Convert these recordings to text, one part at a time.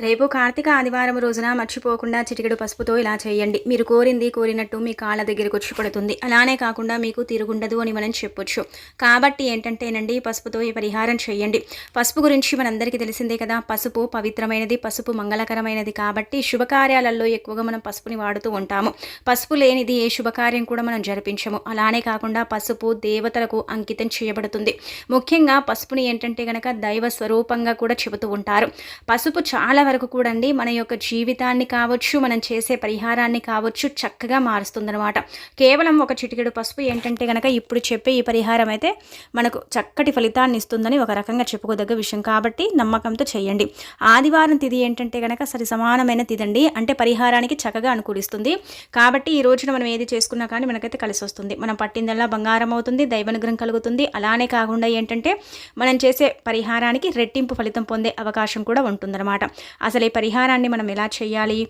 రేపు కార్తీక ఆదివారం రోజున మర్చిపోకుండా చిటికెడు పసుపుతో ఇలా చేయండి. మీరు కోరింది కోరినట్టు మీ కాళ్ళ దగ్గరకు వచ్చి పడుతుంది అలానే కాకుండా మీకు తిరుగుండదు అని మనం చెప్పొచ్చు. కాబట్టి ఏంటంటేనండి పసుపుతో ఈ పరిహారం చేయండి. పసుపు గురించి మనందరికీ తెలిసిందే కదా. పసుపు పవిత్రమైనది పసుపు మంగళకరమైనది కాబట్టి శుభకార్యాలలో ఎక్కువగా మనం పసుపుని వాడుతూ ఉంటాము. పసుపు లేనిది ఏ శుభకార్యం కూడా మనం జరిపించము. అలానే కాకుండా పసుపు దేవతలకు అంకితం చేయబడుతుంది. ముఖ్యంగా పసుపుని ఏంటంటే కనుక దైవ స్వరూపంగా కూడా చెబుతూ ఉంటారు. పసుపు చాలా వరకు కూడా అండి మన యొక్క జీవితాన్ని కావచ్చు మనం చేసే పరిహారాన్ని కావచ్చు చక్కగా మారుస్తుందనమాట కేవలం ఒక చిటికెడు పసుపు ఏంటంటే కనుక ఇప్పుడు చెప్పే ఈ పరిహారం అయితే మనకు చక్కటి ఫలితాన్ని ఇస్తుందని ఒక రకంగా చెప్పుకోదగ్గ విషయం. కాబట్టి నమ్మకంతో చేయండి. ఆదివారం తిది ఏంటంటే కనుక సరి సమానమైన తిదండి. అండి అంటే పరిహారానికి చక్కగా అనుకూలిస్తుంది. కాబట్టి ఈ రోజున మనం ఏది చేసుకున్నా కానీ మనకైతే కలిసి వస్తుంది. మనం పట్టిందల్లా బంగారం అవుతుంది దైవనుగ్రహం కలుగుతుంది. అలానే కాకుండా ఏంటంటే మనం చేసే పరిహారానికి రెట్టింపు ఫలితం పొందే అవకాశం కూడా ఉంటుందన్నమాట. అసలు ఈ పరిహారాన్ని మనం ఎలా చేయాలి?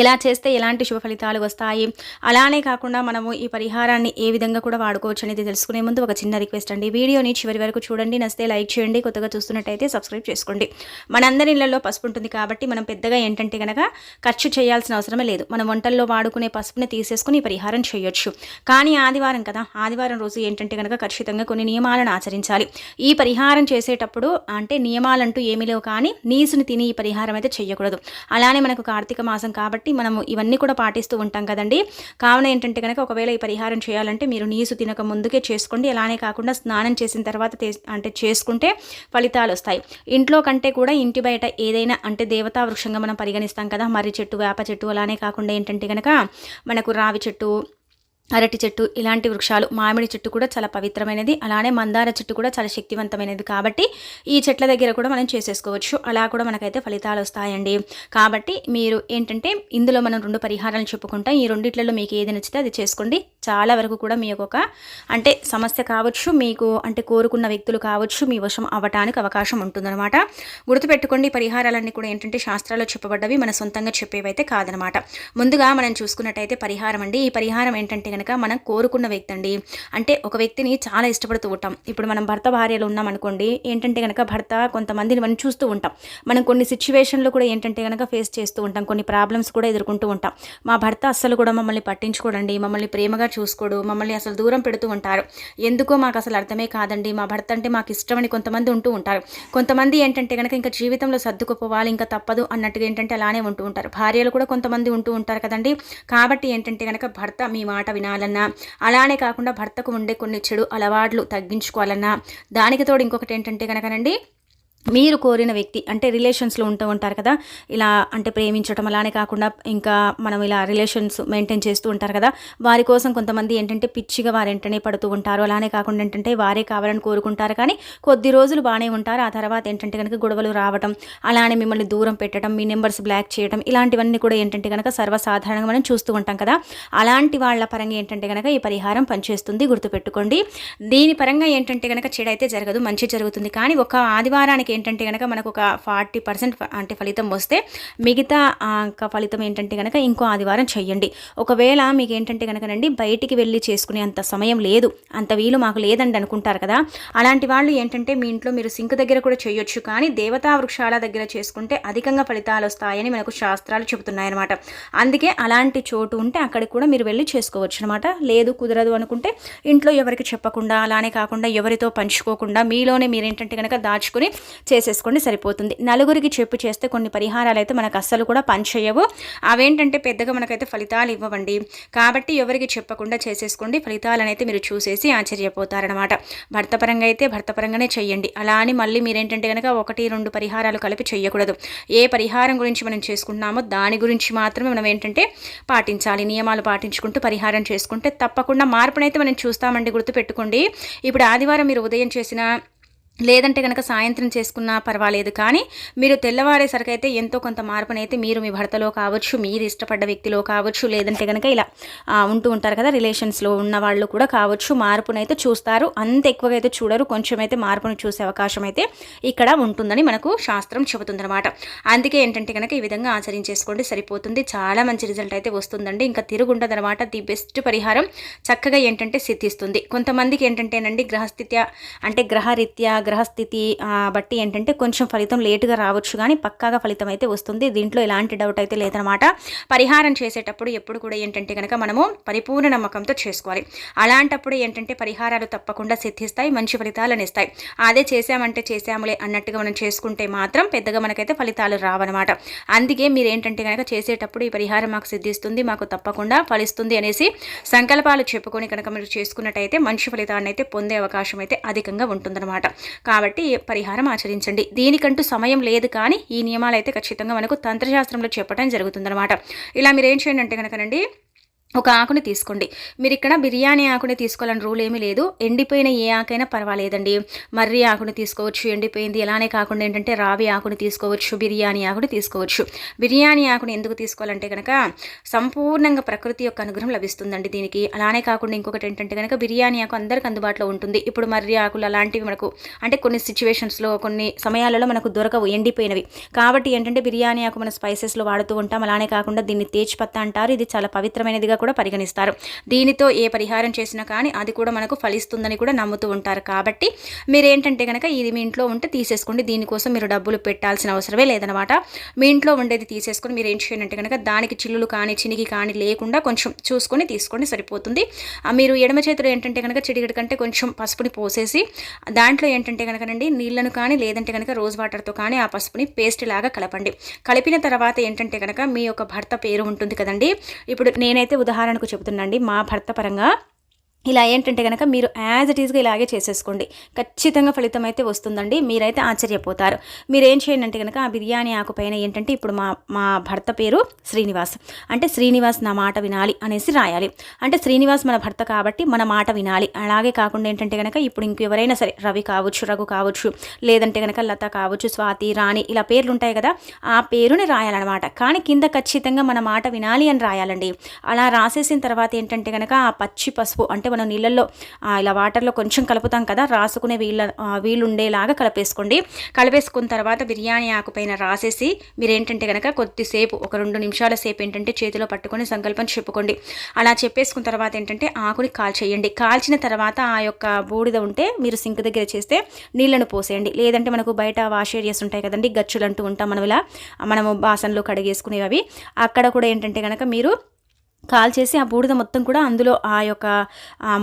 ఎలా చేస్తే ఎలాంటి శుభ ఫలితాలు వస్తాయి? అలానే కాకుండా మనము ఈ పరిహారాన్ని ఏ విధంగా కూడా వాడుకోవచ్చు అనేది తెలుసుకునే ముందు ఒక చిన్న రిక్వెస్ట్ అండి. వీడియోని చివరి వరకు చూడండి. నస్తే లైక్ చేయండి. కొత్తగా చూస్తున్నట్టయితే సబ్స్క్రైబ్ చేసుకోండి. మనందరి ఇళ్ళలో పసుపు ఉంటుంది కాబట్టి మనం పెద్దగా ఏంటంటే కనుక ఖర్చు చేయాల్సిన అవసరమే లేదు. మనం వంటల్లో వాడుకునే పసుపుని తీసేసుకుని ఈ పరిహారం చేయొచ్చు. కానీ ఆదివారం కదా. ఆదివారం రోజు ఏంటంటే కనుక ఖచ్చితంగా కొన్ని నియమాలను ఆచరించాలి. ఈ పరిహారం చేసేటప్పుడు అంటే నియమాలంటూ ఏమీ లేవు కానీ నీసుని తిని ఈ పరిహారం అయితే చేయకూడదు. అలానే మనకు కార్తీక మాసం కాబట్టి కాబట్టి మనము ఇవన్నీ కూడా పాటిస్తూ ఉంటాం కదండి. కావున ఏంటంటే కనుక ఒకవేళ ఈ పరిహారం చేయాలంటే మీరు నీసు తినక ముందుకే చేసుకోండి. అలానే కాకుండా స్నానం చేసిన తర్వాత అంటే చేసుకుంటే ఫలితాలు వస్తాయి. ఇంట్లో కంటే కూడా ఇంటి బయట ఏదైనా అంటే దేవతా వృక్షంగా మనం పరిగణిస్తాం కదా. మర్రి చెట్టు వేప చెట్టు అలానే కాకుండా ఏంటంటే కనుక మనకు రావి చెట్టు అరటి చెట్టు ఇలాంటి వృక్షాలు మామిడి చెట్టు కూడా చాలా పవిత్రమైనది. అలానే మందార చెట్టు కూడా చాలా శక్తివంతమైనది కాబట్టి ఈ చెట్ల దగ్గర కూడా మనం చేసేసుకోవచ్చు. అలా కూడా మనకైతే ఫలితాలు వస్తాయండి. కాబట్టి మీరు ఏంటంటే ఇందులో మనం రెండు పరిహారాలు చెప్పుకుంటాం. ఈ రెండిట్లలో మీకు ఏది నచ్చితే అది చేసుకోండి. చాలా వరకు కూడా మీ యొక్క అంటే సమస్య కావచ్చు మీకు అంటే కోరుకున్న వ్యక్తులు కావచ్చు మీ వశం అవ్వటానికి అవకాశం ఉంటుందన్నమాట. గుర్తుపెట్టుకోండి పరిహారాలన్నీ కూడా ఏంటంటే శాస్త్రాల్లో చెప్పబడ్డవి మన సొంతంగా చెప్పేవైతే కాదనమాట ముందుగా మనం చూసుకున్నట్టయితే పరిహారం అండి. ఈ పరిహారం ఏంటంటే కనుక మనం కోరుకున్న వ్యక్తి అండి. అంటే ఒక వ్యక్తిని చాలా ఇష్టపడుతూ ఉంటాం. ఇప్పుడు మనం భర్త భార్యలు ఉన్నాం అనుకోండి ఏంటంటే కనుక భర్త కొంతమందిని మనం చూస్తూ ఉంటాం. మనం కొన్ని సిచ్యువేషన్లో కూడా ఏంటంటే కనుక ఫేస్ చేస్తూ ఉంటాం. కొన్ని ప్రాబ్లమ్స్ కూడా ఎదుర్కొంటూ ఉంటాం. మా భర్త అస్సలు కూడా మమ్మల్ని పట్టించుకోడండి. మమ్మల్ని ప్రేమగా చూసుకోడు. మమ్మల్ని అసలు దూరం పెడుతూ ఉంటారు. ఎందుకో మాకు అసలు అర్థమే కాదండి. మా భర్త అంటే మాకు ఇష్టమని కొంతమంది ఉంటూ ఉంటారు. కొంతమంది ఏంటంటే కనుక ఇంకా జీవితంలో సర్దుకుపోవాలి ఇంకా తప్పదు అన్నట్టుగా ఏంటంటే అలానే ఉంటూ ఉంటారు. భార్యలు కూడా కొంతమంది ఉంటూ ఉంటారు కదండి. కాబట్టి ఏంటంటే కనుక భర్త మీ మాట వినాలన్నా అలానే కాకుండా భర్తకు ఉండే కొన్ని చెడు అలవాట్లు తగ్గించుకోవాలన్నా. దానికి తోడు ఇంకొకటి ఏంటంటే కనుకనండి మీరు కోరిన వ్యక్తి అంటే రిలేషన్స్లో ఉంటూ ఉంటారు కదా ఇలా అంటే ప్రేమించడం అలానే కాకుండా ఇంకా మనం ఇలా రిలేషన్స్ మెయింటైన్ చేస్తూ ఉంటారు కదా వారి కోసం కొంతమంది ఏంటంటే పిచ్చిగా వారు వెంటనే పడుతూ ఉంటారు. అలానే కాకుండా ఏంటంటే వారే కావాలని కోరుకుంటారు. కానీ కొద్ది రోజులు బాగానే ఉంటారు. ఆ తర్వాత ఏంటంటే కనుక గొడవలు రావడం అలానే మిమ్మల్ని దూరం పెట్టడం మీ నెంబర్స్ బ్లాక్ చేయడం ఇలాంటివన్నీ కూడా ఏంటంటే కనుక సర్వసాధారణంగా మనం చూస్తూ ఉంటాం కదా. అలాంటి వాళ్ళ పరంగా ఏంటంటే కనుక ఈ పరిహారం పనిచేస్తుంది. గుర్తుపెట్టుకోండి. దీని పరంగా ఏంటంటే కనుక చెడైతే జరగదు మంచి జరుగుతుంది. కానీ ఒక ఆదివారానికి ఏంటంటే కనుక మనకు ఒక ఫార్టీ పర్సెంట్ అంటే ఫలితం వస్తే మిగతా ఫలితం ఏంటంటే కనుక ఇంకో ఆదివారం చెయ్యండి. ఒకవేళ మీకు ఏంటంటే కనుకనండి బయటికి వెళ్ళి చేసుకునే అంత సమయం లేదు అంత వీలు మాకు లేదండి అనుకుంటారు కదా అలాంటి వాళ్ళు ఏంటంటే మీ ఇంట్లో మీరు సింక్ దగ్గర కూడా చేయొచ్చు కానీ దేవతా వృక్షాల దగ్గర చేసుకుంటే అధికంగా ఫలితాలు వస్తాయని మనకు శాస్త్రాలు చెబుతున్నాయన్నమాట. అందుకే అలాంటి చోటు ఉంటే అక్కడికి కూడా మీరు వెళ్ళి చేసుకోవచ్చు అనమాట లేదు కుదరదు అనుకుంటే ఇంట్లో ఎవరికి చెప్పకుండా అలానే కాకుండా ఎవరితో పంచుకోకుండా మీలోనే మీరేంటంటే కనుక దాచుకుని చేసేసుకోండి సరిపోతుంది. నలుగురికి చెప్పు చేస్తే కొన్ని పరిహారాలు అయితే మనకు అస్సలు కూడా పనిచేయవు. అవేంటంటే పెద్దగా మనకైతే ఫలితాలు ఇవ్వవండి. కాబట్టి ఎవరికి చెప్పకుండా చేసేసుకోండి. ఫలితాలను అయితే మీరు చూసేసి ఆశ్చర్యపోతారనమాట. భర్త పరంగా అయితే భర్త పరంగానే చెయ్యండి. అలా అని మళ్ళీ మీరేంటంటే కనుక ఒకటి రెండు పరిహారాలు కలిపి చేయకూడదు ఏ పరిహారం గురించి మనం చేసుకుంటున్నామో దాని గురించి మాత్రమే మనం ఏంటంటే పాటించాలి. నియమాలు పాటించుకుంటూ పరిహారం చేసుకుంటే తప్పకుండా మార్పునైతే మనం చూస్తామండి. గుర్తుపెట్టుకోండి. ఇప్పుడు ఆదివారం మీరు ఉదయం చేసిన లేదంటే కనుక సాయంత్రం చేసుకున్నా పర్వాలేదు కానీ మీరు తెల్లవారేసరికి అయితే ఎంతో కొంత మార్పునైతే మీరు మీ భర్తలో కావచ్చు మీరు ఇష్టపడ్డ వ్యక్తిలో కావచ్చు లేదంటే కనుక ఇలా ఉంటూ ఉంటారు కదా రిలేషన్స్లో ఉన్న వాళ్ళు కూడా కావచ్చు మార్పునైతే చూస్తారు. అంత ఎక్కువగా అయితే చూడరు కొంచెం అయితే మార్పును చూసే అవకాశం అయితే ఇక్కడ ఉంటుందని మనకు శాస్త్రం చెబుతుందన్నమాట. అందుకే ఏంటంటే కనుక ఈ విధంగా ఆచరించేసుకోండి సరిపోతుంది. చాలా మంచి రిజల్ట్ అయితే వస్తుందండి. ఇంకా తిరుగుండదనమాట ది బెస్ట్ పరిహారం చక్కగా ఏంటంటే సిద్ధిస్తుంది. కొంతమందికి ఏంటంటేనండి గ్రహస్థిత్య అంటే గ్రహరీత్యా గ్రహస్థితి బట్టి ఏంటంటే కొంచెం ఫలితం లేటుగా రావచ్చు కానీ పక్కాగా ఫలితం అయితే వస్తుంది. దీంట్లో ఎలాంటి డౌట్ అయితే లేదనమాట పరిహారం చేసేటప్పుడు ఎప్పుడు కూడా ఏంటంటే కనుక మనము పరిపూర్ణ నమ్మకంతో చేసుకోవాలి. అలాంటప్పుడు ఏంటంటే పరిహారాలు తప్పకుండా సిద్ధిస్తాయి మంచి ఫలితాలను ఇస్తాయి అదే చేసామంటే చేసాములే అన్నట్టుగా మనం చేసుకుంటే మాత్రం పెద్దగా మనకైతే ఫలితాలు రావన్నమాట. అందుకే మీరు ఏంటంటే కనుక చేసేటప్పుడు ఈ పరిహారం మాకు సిద్ధిస్తుంది మాకు తప్పకుండా ఫలిస్తుంది అనేసి సంకల్పాలు చెప్పుకొని కనుక మీరు చేసుకున్నట్టయితే మంచి ఫలితాన్ని అయితే పొందే అవకాశం అయితే అధికంగా ఉంటుందన్నమాట. కాబట్టి పరిహారం ఆచరించండి. దీనికంటూ సమయం లేదు కానీ ఈ నియమాలు అయితే ఖచ్చితంగా మనకు తంత్రశాస్త్రంలో చెప్పడం జరుగుతుందన్నమాట. ఇలా మీరు ఏం చేయండి అంటే కనుకనండి ఒక ఆకుని తీసుకోండి. మీరు ఇక్కడ బిర్యానీ ఆకుని తీసుకోవాలని రూల్ ఏమీ లేదు. ఎండిపోయిన ఏ ఆకైనా పర్వాలేదండి. మర్రి ఆకుని తీసుకోవచ్చు ఎండిపోయింది. అలానే కాకుండా ఏంటంటే రావి ఆకుని తీసుకోవచ్చు బిర్యానీ ఆకుని తీసుకోవచ్చు. బిర్యానీ ఆకుని ఎందుకు తీసుకోవాలంటే కనుక సంపూర్ణంగా ప్రకృతి యొక్క అనుగ్రహం లభిస్తుందండి దీనికి. అలానే కాకుండా ఇంకొకటి ఏంటంటే కనుక బిర్యానీ ఆకు అందరికి అందుబాటులో ఉంటుంది. ఇప్పుడు మర్రి ఆకులు అలాంటివి మనకు అంటే కొన్ని సిచ్యువేషన్స్లో కొన్ని సమయాలలో మనకు దొరకవు ఎండిపోయినవి. కాబట్టి ఏంటంటే బిర్యానీ ఆకు మన స్పైసెస్లో వాడుతూ ఉంటాం. అలానే కాకుండా దీన్ని తేజ్పత్త అంటారు. ఇది చాలా పవిత్రమైనదిగా కూడా పరిగణిస్తారు. దీనితో ఏ పరిహారం చేసినా కానీ అది కూడా మనకు ఫలిస్తుందని కూడా నమ్ముతూ ఉంటారు. కాబట్టి మీరు ఏంటంటే కనుక ఇది మీ ఇంట్లో ఉంటే తీసేసుకోండి. దీనికోసం మీరు డబ్బులు పెట్టాల్సిన అవసరమే లేదనమాట మీ ఇంట్లో ఉండేది తీసేసుకొని మీరు ఏం చేయాలంటే కనుక దానికి చిల్లులు కానీ చినికి కానీ లేకుండా కొంచెం చూసుకొని తీసుకోండి సరిపోతుంది. మీరు ఎడమ చేతిలో ఏంటంటే కనుక చిడిగడి కంటే కొంచెం పసుపుని పోసేసి దాంట్లో ఏంటంటే కనుకనండి నీళ్ళను కానీ లేదంటే కనుక రోజ్ వాటర్తో కానీ ఆ పసుపుని పేస్ట్ లాగా కలపండి. కలిపిన తర్వాత ఏంటంటే కనుక మీ యొక్క భర్త పేరు ఉంటుంది కదండి. ఇప్పుడు నేనైతే ఉదాహరణ ఉదాహరణకు చెబుతున్నాండి మా భర్త పరంగా ఇలా ఏంటంటే కనుక మీరు యాజ్ ఇట్ ఈస్గా ఇలాగే చేసేసుకోండి. ఖచ్చితంగా ఫలితం అయితే వస్తుందండి. మీరైతే ఆశ్చర్యపోతారు. మీరు ఏం చేయండి అంటే కనుక ఆ బిర్యానీ ఆకు పైన ఏంటంటే ఇప్పుడు మా మా భర్త పేరు శ్రీనివాస్. అంటే శ్రీనివాస్ నా మాట వినాలి అనేసి రాయాలి. అంటే శ్రీనివాస్ మన భర్త కాబట్టి మన మాట వినాలి. అలాగే కాకుండా ఏంటంటే కనుక ఇప్పుడు ఇంకెవరైనా సరే రవి కావచ్చు రఘు కావచ్చు లేదంటే కనుక లత కావచ్చు స్వాతి రాణి ఇలా పేర్లు ఉంటాయి కదా ఆ పేరుని రాయాలన్నమాట. కానీ కింద ఖచ్చితంగా మన మాట వినాలి అని రాయాలండి. అలా రాసేసిన తర్వాత ఏంటంటే కనుక ఆ పచ్చి పసుపు అంటే మనం నీళ్ళల్లో ఇలా వాటర్లో కొంచెం కలుపుతాం కదా రాసుకునే వీళ్ళ వీలుండేలాగా ఉండేలాగా కలిపేసుకోండి. కలిపేసుకున్న తర్వాత బిర్యానీ ఆకుపైన రాసేసి మీరు ఏంటంటే కనుక కొద్దిసేపు ఒక రెండు నిమిషాల సేపు ఏంటంటే చేతిలో పట్టుకొని సంకల్పం చెప్పుకోండి. అలా చెప్పేసుకున్న తర్వాత ఏంటంటే ఆకుని కాల్చేయండి కాల్చిన తర్వాత ఆ యొక్క బూడిద ఉంటే మీరు సింక్ దగ్గర చేస్తే నీళ్ళను పోసేయండి. లేదంటే మనకు బయట వాష్ ఏరియాస్ ఉంటాయి కదండి గచ్చులు అంటూ ఉంటాం మనం ఇలా మనము బాసన్లు కడిగేసుకునేవి అవి. అక్కడ కూడా ఏంటంటే కనుక మీరు కాల్ చేసి ఆ బూడిద మొత్తం కూడా అందులో ఆ యొక్క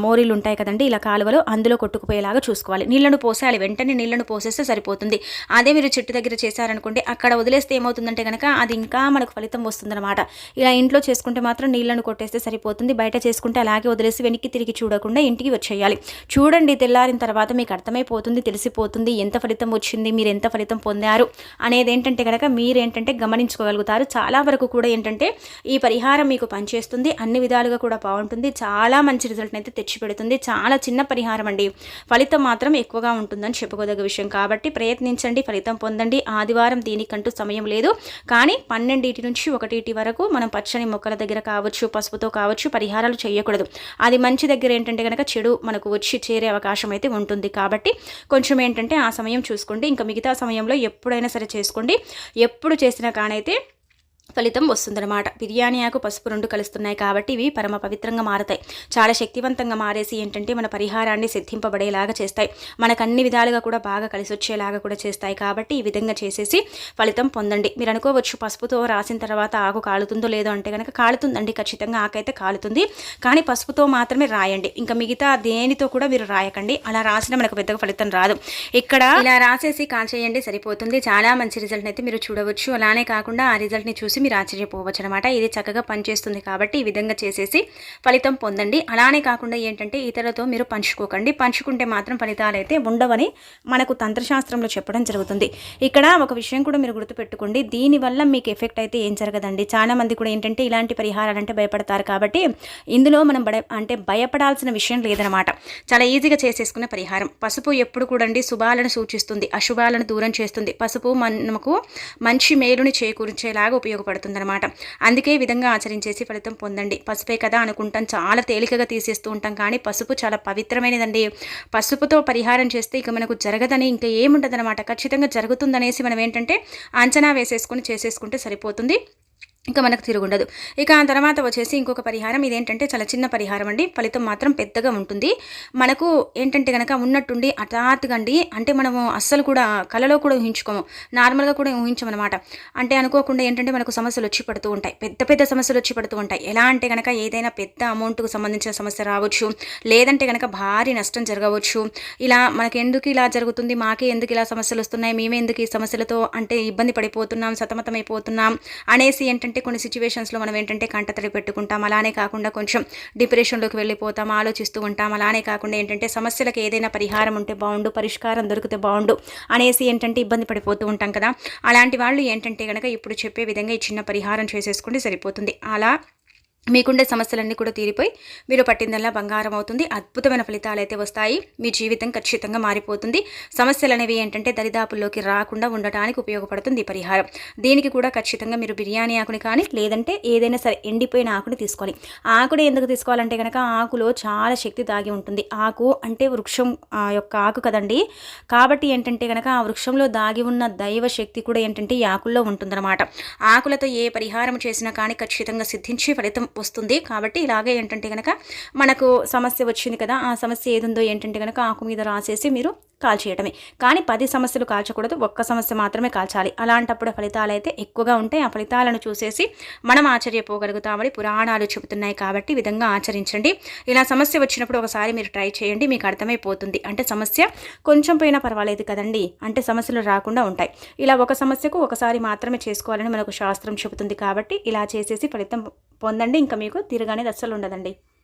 మోరీలు ఉంటాయి కదండి ఇలా కాలువలు అందులో కొట్టుకుపోయేలాగా చూసుకోవాలి. నీళ్ళను పోసేయాలి. వెంటనే నీళ్ళను పోసేస్తే సరిపోతుంది. అదే మీరు చెట్టు దగ్గర చేశారనుకోండి అక్కడ వదిలేస్తే ఏమవుతుందంటే కనుక అది ఇంకా మనకు ఫలితం వస్తుందన్నమాట. ఇలా ఇంట్లో చేసుకుంటే మాత్రం నీళ్ళను కొట్టేస్తే సరిపోతుంది. బయట చేసుకుంటే అలాగే వదిలేసి వెనక్కి తిరిగి చూడకుండా ఇంటికి వచ్చేయాలి. చూడండి తెల్లారిన తర్వాత మీకు అర్థమైపోతుంది తెలిసిపోతుంది ఎంత ఫలితం వచ్చింది మీరు ఎంత ఫలితం పొందారు అనేది ఏంటంటే కనుక మీరేంటంటే గమనించుకోగలుగుతారు. చాలా వరకు కూడా ఏంటంటే ఈ పరిహారం మీకు పనిచేస్తుంది. అన్ని విధాలుగా కూడా బాగుంటుంది. చాలా మంచి రిజల్ట్ని అయితే తెచ్చిపెడుతుంది. చాలా చిన్న పరిహారం అండి. ఫలితం మాత్రం ఎక్కువగా ఉంటుందని చెప్పుకోదగ్గ విషయం. కాబట్టి ప్రయత్నించండి ఫలితం పొందండి. ఆదివారం దీనికంటూ సమయం లేదు. కానీ పన్నెండింటి నుంచి ఒకటిటి వరకు మనం పచ్చని మొక్కల దగ్గర కావచ్చు పసుపుతో కావచ్చు పరిహారాలు చేయకూడదు. అది మంచి దగ్గర ఏంటంటే కనుక చెడు మనకు వచ్చి చేరే అవకాశం అయితే ఉంటుంది. కాబట్టి కొంచెం ఏంటంటే ఆ సమయం చూసుకోండి. ఇంకా మిగతా సమయంలో ఎప్పుడైనా సరే చేసుకోండి. ఎప్పుడు చేసినా కానైతే ఫలితం వస్తుందన్నమాట. బిర్యానీ ఆకు పసుపు రెండు కలుస్తున్నాయి కాబట్టి ఇవి పరమ పవిత్రంగా మారతాయి. చాలా శక్తివంతంగా మారేసి ఏంటంటే మన పరిహారాన్ని సిద్ధింపబడేలాగా చేస్తాయి. మనకు అన్ని విధాలుగా కూడా బాగా కలిసి వచ్చేలాగా కూడా చేస్తాయి కాబట్టి ఈ విధంగా చేసేసి ఫలితం పొందండి. మీరు అనుకోవచ్చు పసుపుతో రాసిన తర్వాత ఆకు కాలుతుందో లేదో అంటే కనుక కాలుతుందండి. ఖచ్చితంగా ఆకైతే కాలుతుంది. కానీ పసుపుతో మాత్రమే రాయండి. ఇంకా మిగతా దేనితో కూడా మీరు రాయకండి. అలా రాసిన మనకు పెద్దగా ఫలితం రాదు. ఇక్కడ ఇలా రాసేసి కాల్చేయండి సరిపోతుంది. చాలా మంచి రిజల్ట్ అయితే మీరు చూడవచ్చు. అలానే కాకుండా ఆ రిజల్ట్ని చూసి మీరు ఆశ్చర్యపోవచ్చు అనమాట ఇది చక్కగా పనిచేస్తుంది కాబట్టి ఈ విధంగా చేసేసి ఫలితం పొందండి. అలానే కాకుండా ఏంటంటే ఇతరులతో మీరు పంచుకోకండి. పంచుకుంటే మాత్రం ఫలితాలు అయితే ఉండవని మనకు తంత్రశాస్త్రంలో చెప్పడం జరుగుతుంది. ఇక్కడ ఒక విషయం కూడా మీరు గుర్తుపెట్టుకోండి. దీనివల్ల మీకు ఎఫెక్ట్ అయితే ఏం జరగదండి. చాలా మంది కూడా ఏంటంటే ఇలాంటి పరిహారాలు అంటే భయపడతారు కాబట్టి ఇందులో మనం భయ అంటే భయపడాల్సిన విషయం లేదనమాట. చాలా ఈజీగా చేసేసుకునే పరిహారం. పసుపు ఎప్పుడు కూడా అండి శుభాలను సూచిస్తుంది. అశుభాలను దూరం చేస్తుంది. పసుపు మనకు మంచి మేలుని చేకూర్చేలాగా ఉపయోగపడుతుంది. అనమాట అందుకే ఈ విధంగా ఆచరించేసి ఫలితం పొందండి. పసుపే కదా అనుకుంటాం. చాలా తేలికగా తీసేస్తూ ఉంటాం. కానీ పసుపు చాలా పవిత్రమైనదండి. పసుపుతో పరిహారం చేస్తే ఇక మనకు జరగదని ఇంకా ఏముండదనమాట ఖచ్చితంగా జరుగుతుందనేసి మనం ఏంటంటే అంచనా వేసేసుకొని చేసేసుకుంటే సరిపోతుంది. ఇంకా మనకు తిరుగుండదు. ఇక ఆ తర్వాత వచ్చేసి ఇంకొక పరిహారం. ఇదేంటంటే చాలా చిన్న పరిహారం అండి. ఫలితం మాత్రం పెద్దగా ఉంటుంది. మనకు ఏంటంటే కనుక ఉన్నట్టుండి హఠాత్తుగా అండి అంటే మనము అస్సలు కూడా కలలో కూడా ఊహించుకోము. నార్మల్గా కూడా ఊహించమన్నమాట. అంటే అనుకోకుండా ఏంటంటే మనకు సమస్యలు వచ్చి పడుతూ ఉంటాయి. పెద్ద పెద్ద సమస్యలు వచ్చి పడుతూ ఉంటాయి. ఎలా అంటే కనుక ఏదైనా పెద్ద అమౌంట్కు సంబంధించిన సమస్య రావచ్చు. లేదంటే కనుక భారీ నష్టం జరగవచ్చు. ఇలా మనకి ఎందుకు ఇలా జరుగుతుంది? మాకే ఎందుకు ఇలా సమస్యలు వస్తున్నాయి? మేమే ఎందుకు ఈ సమస్యలతో అంటే ఇబ్బంది పడిపోతున్నాం? సతమతమైపోతున్నాం? అనేసి ఏంటంటే కొన్ని సిచ్యువేషన్స్లో మనం ఏంటంటే కంటతడి పెట్టుకుంటాం. అలానే కాకుండా కొంచెం డిప్రెషన్లోకి వెళ్ళిపోతాం ఆలోచిస్తూ ఉంటాం. అలానే కాకుండా ఏంటంటే సమస్యలకు ఏదైనా పరిహారం ఉంటే బాగుండు పరిష్కారం దొరికితే బాగుండు అనేసి ఏంటంటే ఇబ్బంది పడిపోతూ ఉంటాం కదా. అలాంటి వాళ్ళు ఏంటంటే కనుక ఇప్పుడు చెప్పే విధంగా ఈ చిన్న పరిహారం చేసేసుకుంటే సరిపోతుంది. అలా మీకుండే సమస్యలన్నీ కూడా తీరిపోయి మీరు పట్టిందల్లా బంగారం అవుతుంది. అద్భుతమైన ఫలితాలు అయితే వస్తాయి. మీ జీవితం ఖచ్చితంగా మారిపోతుంది. సమస్యలు అనేవి ఏంటంటే దరిదాపుల్లోకి రాకుండా ఉండటానికి ఉపయోగపడుతుంది ఈ పరిహారం. దీనికి కూడా ఖచ్చితంగా మీరు బిర్యానీ ఆకుని కానీ లేదంటే ఏదైనా సరే ఎండిపోయిన ఆకుని తీసుకోవాలి. ఆకుని ఎందుకు తీసుకోవాలంటే కనుక ఆకులో చాలా శక్తి దాగి ఉంటుంది. ఆకు అంటే వృక్షం యొక్క ఆకు కదండి. కాబట్టి ఏంటంటే కనుక ఆ వృక్షంలో దాగి ఉన్న దైవ శక్తి కూడా ఏంటంటే ఈ ఆకుల్లో ఉంటుందన్నమాట. ఆకులతో ఏ పరిహారం చేసినా కానీ ఖచ్చితంగా సిద్ధించి ఫలితం వస్తుంది. కాబట్టి ఇలాగే ఏంటంటే కనుక మనకు సమస్య వచ్చింది కదా ఆ సమస్య ఏదుందో ఏంటంటే కనుక ఆకు మీద రాసేసి మీరు కాల్చేయటమే. కానీ పది సమస్యలు కాల్చకూడదు ఒక్క సమస్య మాత్రమే కాల్చాలి. అలాంటప్పుడు ఫలితాలు అయితే ఎక్కువగా ఉంటాయి. ఆ ఫలితాలను చూసేసి మనం ఆశ్చర్యపోగలుగుతామని పురాణాలు చెబుతున్నాయి కాబట్టి విధంగా ఆచరించండి. ఇలా సమస్య వచ్చినప్పుడు ఒకసారి మీరు ట్రై చేయండి మీకు అర్థమైపోతుంది. అంటే సమస్య కొంచెం పోయినా పర్వాలేదు కదండి. అంటే సమస్యలు రాకుండా ఉంటాయి. ఇలా ఒక సమస్యకు ఒకసారి మాత్రమే చేసుకోవాలని మనకు శాస్త్రం చెబుతుంది కాబట్టి ఇలా చేసేసి ఫలితం పొందండి. ఇంకా మీకు తిరగనేది అస్సలు ఉండదండి.